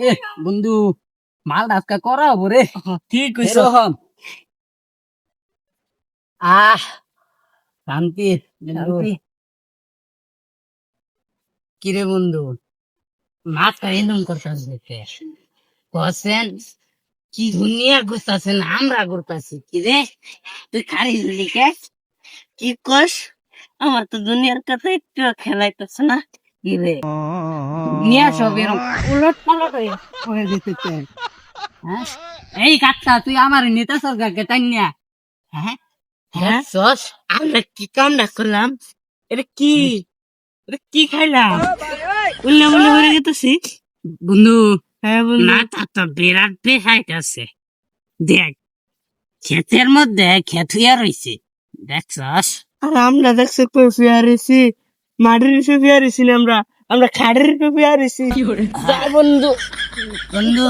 এ বন্ধু মাল আজকে করা হব রে ঠিক আহ শান্তি বন্ধু। কিরে বন্ধু মাথা এরকম করতেছে কসেন কি দুনিয়া ঘুরতেছেন আমরা ঘুরতেছি। কি রে তুই খারি কে? কি কস? আমার তো দুনিয়ার কথা একটু খেলাইতেছে না। কি রে দুনিয়া সব এরকম উলট পালট হয়ে হয়ে যেতেছে হ্যাঁ? এই কাচ্চা তুই আমার নেতা সরকারকে টাইন না হ্যাঁ? হ্যাঁ? সস আমরা কি করলাম? এটা কি? এটা কি খাইলাম? উল্লে উল্লে হয়ে গেতেছি। বন্ধু হ্যাঁ বন্ধু। মাথা তো বিরাট বেহাইট আছে। দেখ ক্ষেতের মধ্যে ক্ষেত হইয়া রয়েছে দেখছস আর আমরা দেখছি কই ফিয়ারেছি মাটির উপরে ফিয়ারেছি না আমরা। আমরা খাড়ের উপরে ফিয়ারেছি যা বন্ধু। বন্ধু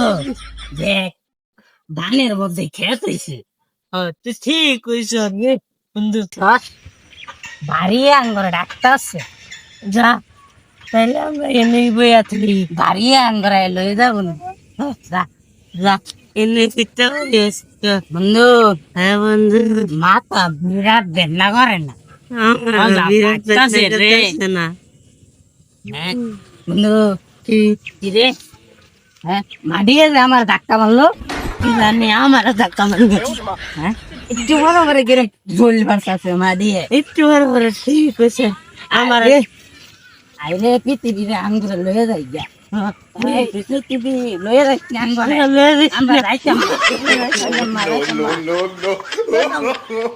দেখ ধানের মধ্যে ক্ষেত হয়েছে হ্যাঁ, তুই ঠিক কইছ বন্ধু। ভারী আঙ্গর ডাক্তার আছে। যা তাহলে আমরা এনে বইয়া থাকি। ভারী আঙ্গর লই যা বন্ধু। যা যা। এনে বন্ধু। হ্যাঁ বন্ধু। মাথা বিরাট বেদনা করে না। আমরা। যাচ্ছে বন্ধু কি রে হ্যাঁ মাডিয়ে যে আমার ধাক্কা মারলো জানি আমার ধাক্কা মারবে হ্যাঁ একটু বড় করে গেলে জল বাড়ছে মাডিয়ে একটু ভালো করে ঠিক কইছে আমার আরে আইরে পৃথিবীরে আঙ্গুরে লয়ে যাই গা পৃথিবী লয়ে যাচ্ছি আঙ্গুরে আমরা যাইতাম no, no, no.